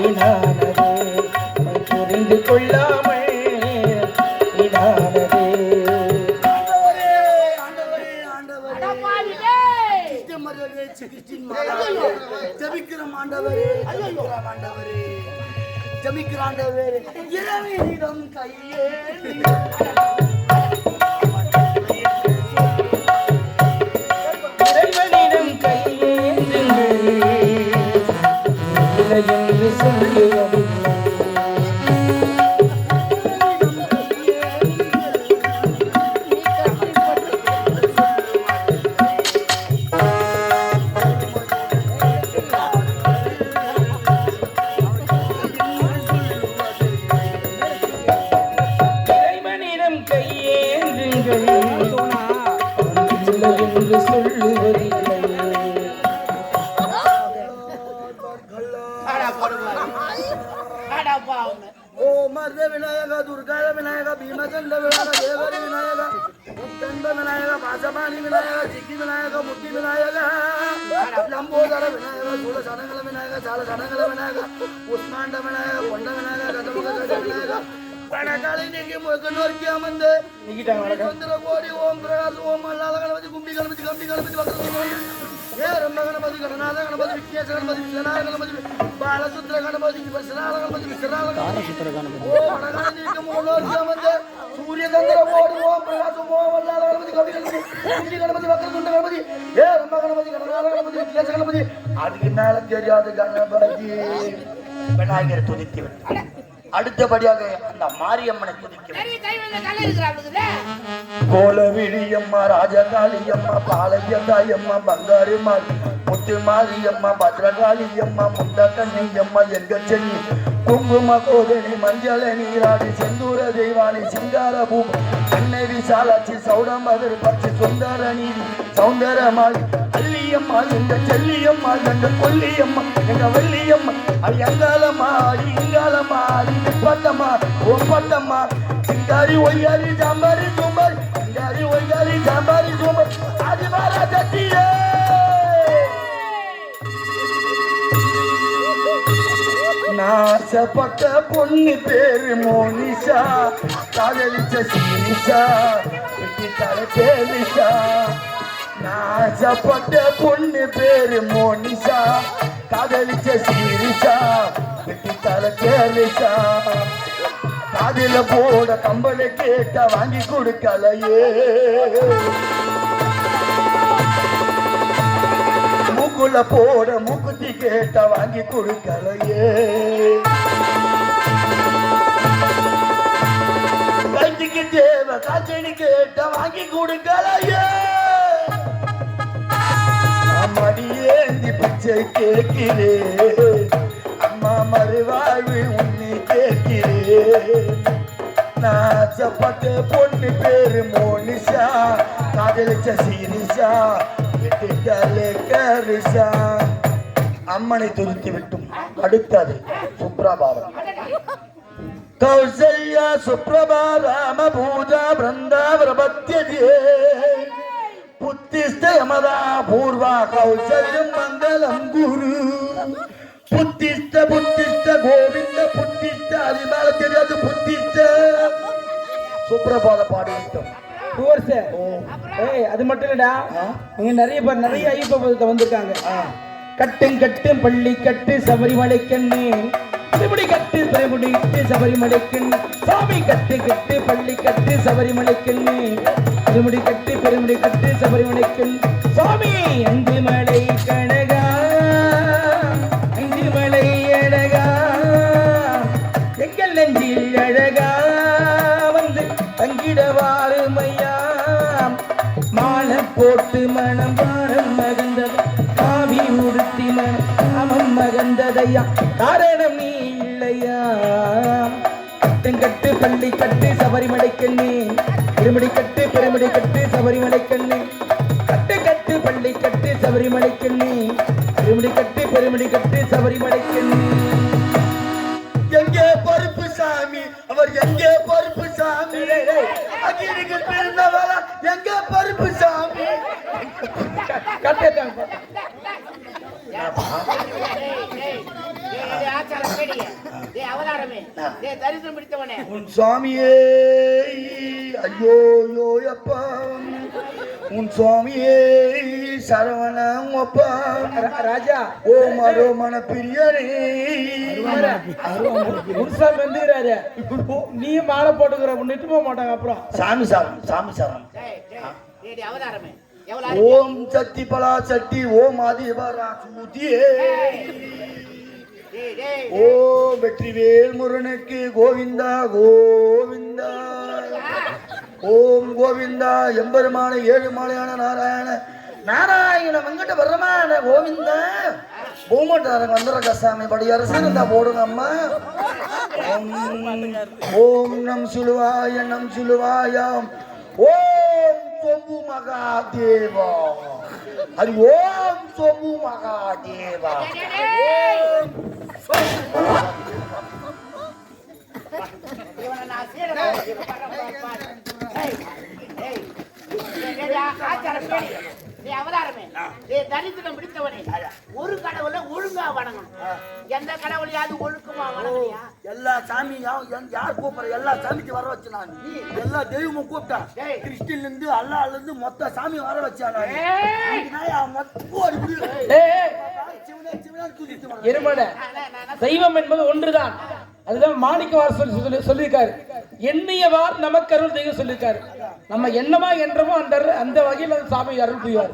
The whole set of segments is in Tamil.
வீணானதே ಓಂ ಅರ್ಧ ವಿನಾಯಕ ದುರ್ಗಾಯ ವಿನಾಯಕ ಭೀಮಚಂದ್ರ ವಿನಾಯಕ ದೇವರಿ ವಿನಾಯಕ ಮುತ್ತಂಡ ವಿನಾಯಕ ಪಾಸಪಾಣಿ ವಿನಾಯಕ ಚಿಕ್ಕಿ ವಿನಾಯಕ ಮುಟ್ಟಿ ವಿನಾಯಕ ಲಂಬೋದರ ವಿನಾಯಕ ಸೂಳ ಸಡಗಲ ವಿನಾಯಕ ಸಾಲ ಸಡಗಲ ವಿನಾಯಕ ಉಸ್ಮಾಂಡ ವಿನಾಯಕ ಕೊಂಡ ವಿನಾಯಕ ಕಟಮುಖ ವಿನಾಯಕ பணக்காலை நீங்கி முழுக்க நோக்கி அமர்ந்து. சுந்தர கோடி ஓம் பிரகாஷ் ஓம் அல்லாத கணபதி கும்பி கணபதி கம்பி கணபதி வக்கர ஏ ரம்ப கணபதி கணநாத கணபதி விக்னேஷ கணபதி விஸ்வநாத கணபதி பாலசுத்திர கணபதி விஸ்வநாத கணபதி விஸ்வநாத கணபதி. ஓ வடகால நீக்கம் முன்னோக்கி அமர்ந்து. சூரிய சந்திர கோடி ஓம் பிரகாஷ் ஓம் அல்லாத கணபதி கம்பி கணபதி கும்பி கணபதி வக்கர சுந்த கணபதி. ஏ ரம்ப கணபதி கணநாத கணபதி விக்னேஷ கணபதி. அதுக்கு மேல தெரியாது கணபதி. விநாயகரை துதித்து விட்டார் அடுத்தபடியாக அந்த மாரியம்மனை. கோலவிழியம்மா ராஜகாளியம்மா பாளையந்தாயம்மா பங்காரி மாறி முத்து மாரியம்மா பத்ரகாளியம்மா முண்ட கண்ணியம்மா எங்க சென்னி குங்கும கோதனி மஞ்சள நீராடி செந்தூர தெய்வானி சிங்கார பூமி அன்னை விசாலாட்சி சௌடமதர் பச்சை சுந்தர நீதி சௌந்தரமாளி அள்ளியம்மா எங்க செல்லியம்மா எங்க கொல்லியம்மா எங்க வெள்ளியம்மா அது எங்காலம்மா அடி இங்காலம்மா அடி நிப்பட்டம்மா ஒப்பட்டம்மா. சிங்காரி ஒய்யாரி ஜாம்பாரி சூம்பர் சிங்காரி ஒய்யாரி ஜாம்பாரி சூம்பர் மாறா மகாராஜத்தியே நாசப்பட்ட பொண்ணு பேரு மோனிஷா. காதலிச்ச சீனிஷா. வெட்டி தலை பேரிஷா நாசப்பட்ட பொண்ணு பேரு மோனிஷா. காதலிச்ச சீரிஷா வெட்டி தலை கேலிஷா காதில போட கம்பளை கேட்ட வாங்கி கொடுக்கலையே. மூக்குல போட மூக்குத்தி கேட்ட வாங்கி கொடுக்கலையே. கஞ்சிக்கு தேவை காய்ச்சடி கேட்ட வாங்கி கொடுக்கலையே. பிச்சை கேட்கிறே. அம்மா மறுவாழ்வு உன்னை கேட்கிறேன் நாச்சப்பட்ட பொண்ணு பேரு மோனிஷா. காதலிச்ச சீனிஷா. விட்டுட்டாலே கரிசா அம்மனை துருத்தி விட்டும். அடுத்தது சுப்ரபாவம். கௌசல்யா சுப்ரபா ராம பூஜா பிருந்தா பிரபத்தியே புத்திஸ்த யமதா பூர்வா கௌசல்யம் மங்களம் குரு. புத்திஸ்த புத்திஸ்த கோவிந்த புத்திஸ்த அது மேல தெரியாது புத்திஸ்த. சுப்ரபாத பாடிவிட்டோம் டூவர்ஸ் ஏய் அது மட்டும் இல்லடா. இங்க நிறைய பேர் நிறைய ஐயப்ப வந்திருக்காங்க. கட்டும் கட்டும் பள்ளி கட்டு சபரிமலை கண்ணு சிபடி கட்டு பெருமுடி கட்டு சபரிமலை சாமி கட்டு கட்டு பள்ளி கட்டு சபரிமலை கண்ணு திருமுடி கட்டு பெருமுடி கட்டு சபரிமலை கண்ணு சாமி அஞ்சு மலை கனகா. அங்கு மலை அழகா. எங்கள் நெஞ்சில் அழகா. வந்து தங்கிடவாறு மையா. மாலை போட்டு மனம் பாரம் மகந்தது காவி உடுத்தி மனம் அமம் மகந்ததையா காரணம் நீ பள்ளி கட்டு சபரிமலை கண்ணு. திருமடி கட்டு பெருமடி கட்டு சபரிமலை கண்ணு. கட்டு கட்டு பள்ளி கட்டு சபரிமலை கண்ணு. திருமடி கட்டு பெருமடி கட்டு சபரிமலை கண்ணு. எங்கே பொறுப்பு சாமி? அவர் எங்கே பொறுப்பு சாமி? அகிரிக்கு பிறந்தவரா எங்கே பொறுப்பு சாமி? கட்டேன் ஏய், ஏய், ஏய், ஆச்சாரம் கேடு. ஏடிய டேய் அவதாரமே டேய் தரிசனம் பிடித்தவனே. உன் சுவாமியே ஐயோ யோ அப்பா. உன் சுவாமியே சரவணம் அப்பா. ரா- ராஜா. ஓ மரோ மன பிரியரே குருசாமி வந்துக்கிறாரு. நீ மாலை போட்டுக்கிற நிட்டு போக மாட்டாங்க அப்புறம். சாமி சாரம் சாமி சாரம் அவதாரமே. ஓம் சக்தி பலா சக்தி ஓம் ஆதிபரா டேய் ஓ வெற்றிவேல் முருகனுக்கு கோவிந்தா கோவிந்தா. ஓம் கோவிந்தா எம்பெருமான ஏழு மாலையான நாராயண நாராயண வெங்கட பரமான கோவிந்தா. பூமட்டாரங்க வந்துடுற கசாமி படி அரசு இருந்தா போடுங்க அம்மா ஓம் நம் சுலுவாய நம் சுலுவாயாம். ஓம் சொம்பு மகா தேவா அது ஓம் சொம்பு மகா தேவா ஆச்சாரம் டேய் அவதாரமே. டேய் தரிசனம் பிடித்தவனே. ஒரு கடவுளை ஒழுங்கா வணங்கணும். எந்த கடவுளையாவது ஒழுக்கமா வணங்கலையா எல்லா சாமியும் என் யார் கூப்பிடுற எல்லா சாமிக்கு வர வச்சு நான். எல்லா தெய்வமும் கூப்பிட்டேன். கிறிஸ்டின்ல இருந்து அல்லால இருந்து மொத்த சாமி வர வச்சான் நான். நான் தெய்வம் என்பது ஒன்றுதான். அதுதான் மாணிக்கவார் சொல்லி சொல்லி சொல்லியிருக்காரு. எண்ணியவார் நமக்கு அருள் தெய்வம் சொல்லியிருக்காரு. நம்ம என்னமா என்றமோ அந்த அரு- அந்த வகையில் அந்த சாமி அருள் புரிவார்.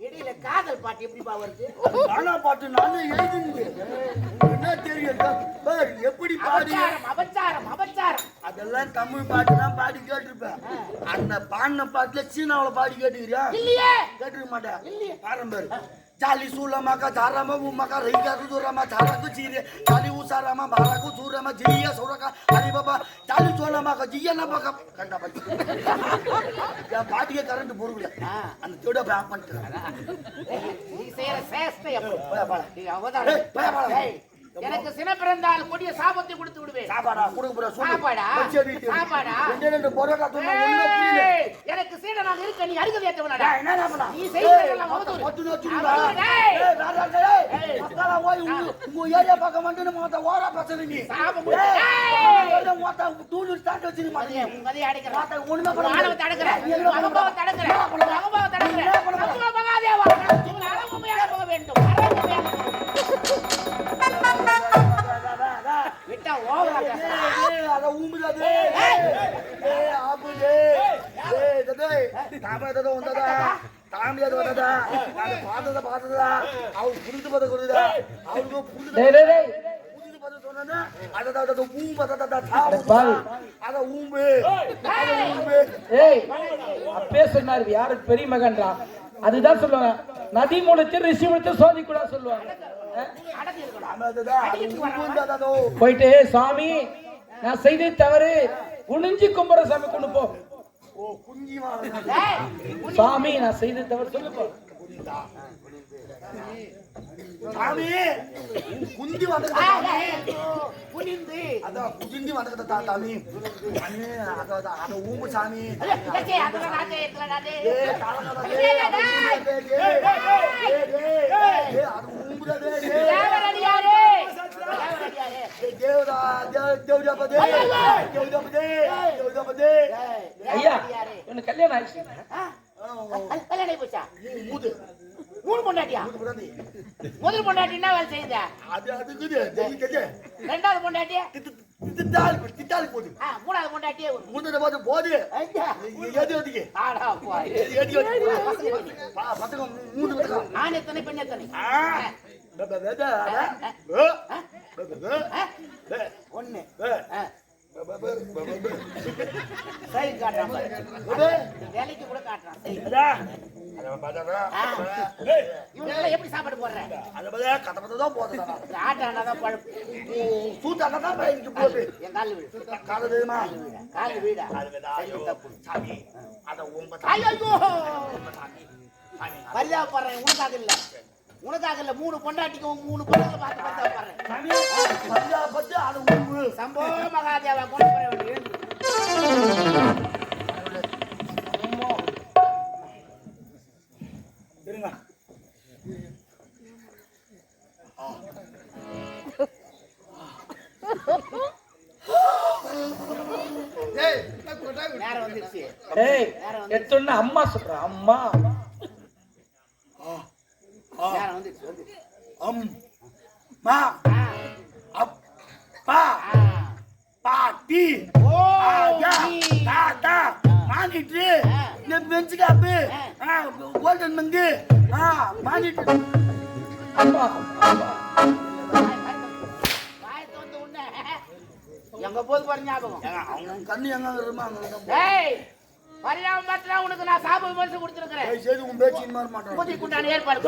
இடையில காதல் பாட்டு எப்படிப்பா வருது? நானா பாட்டு நானே எழுதுனது. என்ன தெரியும்? பார், எப்படி பாடி? அபச்சாரம் அபச்சாரம் அபச்சாரம். அதெல்லாம் தமிழ் பாட்டு தான் பாடி கேட்டிருப்பேன். அந்த பாடின பாட்டுல சீனாவுல பாடி கேட்டுக்கிறியா? இல்லையே. கேட்டுக்க மாட்டேன். பாரம்பர் चाली सुलमा का झारामा उमा का रहीगा रुदुरामा झारा को चीरे चाली उसारामा भारा को चूरामा जिया सोरा का अरे बाबा चाली सोलामा का जिया ना बका कंडा बच्ची या बात ये करंट बुरुगले அந்த தேட பேக் பண்ணிட்டு நீ செய்யற சேஷ்டை அப்படி போயா பாடா நீ அவதாரம் ஏய், போயா பாடா ஏய், எனக்கு சின பிறந்தால் கொடிய சாபத்தை கொடுத்து விடுவேன். சாப்பாடா குடுக்க போற சொல்லு. சாப்பாடா? சாப்பாடா? ரெண்டு பரோட்டா எனக்கு சீடனாக இருக்க நீ அருகதை என்ன பண்ணா? நீ செய்யறதெல்லாம் வச்சுடா டேய். டேய் போய் உங்க உங்க ஏரியா பக்கம் வந்து மொத்த ஓரா பசங்க நீ. சாபம் மொத்த தூளு ஸ்டார்ட் வச்சிரு மதியை, மாட்டேன் உன் மதியை அடைக்கிறேன். மாத்த ஒண்ணுமே பண்ண முடியாது. ஆணவத்தை அடக்குறேன். விட்டா ஓவரா பேசுறா. ஏய், ஏய், அத ஊம்புதா. ஏய், டேய். ஏய். தாமரை வந்ததா? தாமரை ஏதோ வந்ததா? நாங்க பார்த்ததை புரிந்து பார்த்த கொடுதா? அவருக்கு புரிந்து டேய் டேய் புரிந்து பார்த்து சொன்னதா? அத, அத, ஊம்பு, அத, தாமரை. ஊம்பு. அத ஊம்பு. ஏய் அப்பே சொன்னார் யாரு பெரிய மகன்றா அதுதான் சொல்லுவாங்க. நதி மூலத்தில் ரிஷி மூலத்தில் சோதி கூட சொல்லுவாங்க. போயிட்டு சாமி நான் செய்தது தவறு. குனிஞ்சு கும்புற சாமி கொண்டு போ. சாமி நான் செய்தது தவறு. சொல்லு சாமி, குந்தி ஐயோ, குனிந்து. அதான் குஞ்சி வந்துக்கிட்ட தா- சாமி அண்ணே, அத, அத, ஊம்பு சாமி அது தேவதா, தேவதாபதே, தேவதாபதே, தேவதாபதே. ஐயா. உனக்கு கல்யாணம் ஆயிடுச்சு கல்யாணம் போச்சா? மூது, மூணு பொண்டாட்டியா. முதல் பொண்டாட்டி என்ன வேலை செய்யுத? அது கஜே. ரெண்டாவது பொண்டாட்டி? திட்டு- திட்டாளி போடு, திட்டாளி போடு. ஆ, மூணாவது பொண்டாட்டியே மூணாவது போது போது. பசங்க மூணு. ஆண் எத்தனை பெண் எத்தனை? ஆ. காட்டுறான். வேலைக்கு கூட காட்டுறான். எப்படி சாப்பாடு போடுற? அத பாத்தா, கதை பாத்தா தான் பழப்பு ஓ, சூத்தாட்டா தான் பா இங்க போகுது. என் கால் வீடு. காதை தெரியுமா? கால் வீடா? அது வேதா, ஐயோ, சாமி, அத உங்க ஐயோ சாமி, சாமி. பரிதாபப்படுறேன். உனக்காக இல்ல. உனக்காக இல்ல. மூணு பொண்டாட்டிக்கும் மூணு பொண்ணுங்களை பார்த்து பரிதாபப்படுறேன். சாமி, பஞ்சா மகாராஜாவை கொண்டு போற வேண்டும் அம்மா சொல்ற அம்மா. அம்மா. அப்பா பாட்டி. தாத்தா மானிட்டு. பெஞ்சு காப்பு. கோல்டன் மங்கு. ஆ மானிட்டு. எங்க போது பாரு ஞாபகம்? அவங்க கண்ணு எங்க டேய் பரியாம மாத்திரம் உனக்கு நான் சாப்பிட மனசு கொடுத்துருக்கிறேன். செய்து உன் பேச்சு மாற மாட்டேன் ஏற்பாடு.